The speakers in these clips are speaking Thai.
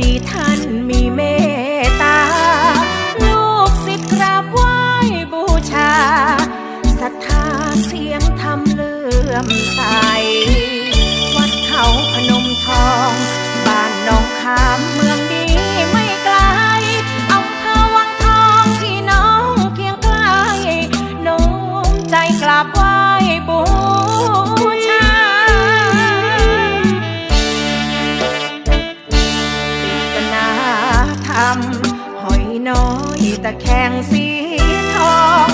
ดีท่านมีเมตตา ลูกศิษย์กราบไหว้บูชาศรัทธาเสียงทำเลื่อมใส วัดเขาพนมทอง บ้านหนองขามเมืองดีไม่ไกลอำเภอวังทองพี่น้องเคียงใกล้น้อมใจกราบไหว้บูำหอยน้อยตะแคงสีทอง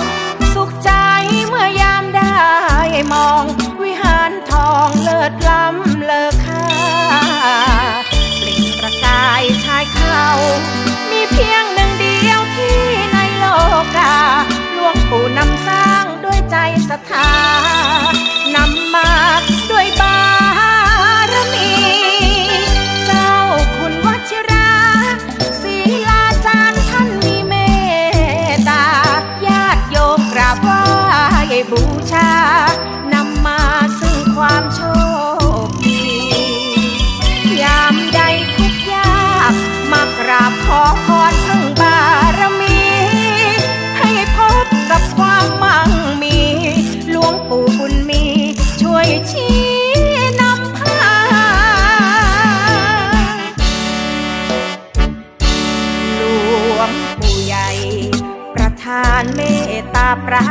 านเมตตาปรา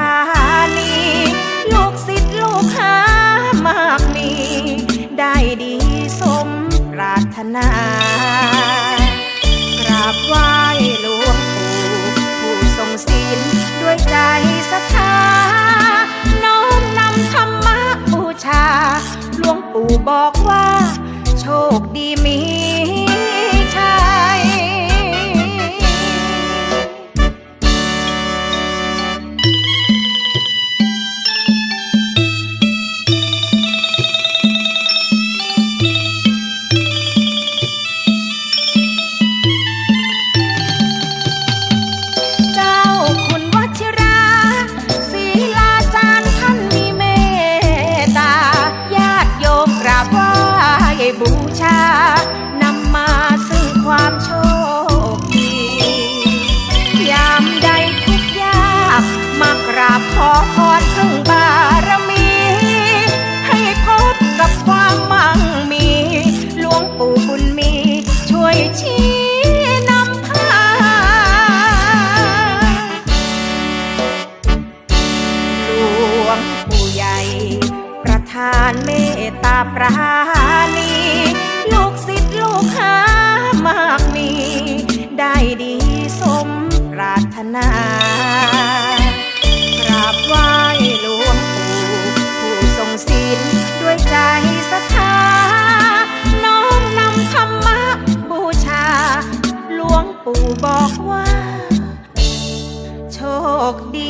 ณีลูกศิษย์ลูกหามากมี ได้ดีสมปรารถนากราบไหว้หลวงปู่ผู้ทรงศีลด้วยใจศรัทธาน้อมนำธรรมะบูชา หลวงปู่บอกว่า โชคดีมีานำมาซึ่งความโชคดี ยามใดทุกยากมากราบขอพรซึ่งบารมี ให้พบกับความมั่งมีหลวงปู่บุญมีช่วยชี้นำพา หลวงปู่ใหญ่ ประธานเมตตาปราณี ลูกศิษย์ลูกหามากมี ได้ดีสมปรารถนากราบไหว้หลวงปู่ผู้ทรงศีลด้วยใจศรัทธาน้อมนำธรรมะบูชา หลวงปู่บอกว่า โชคดี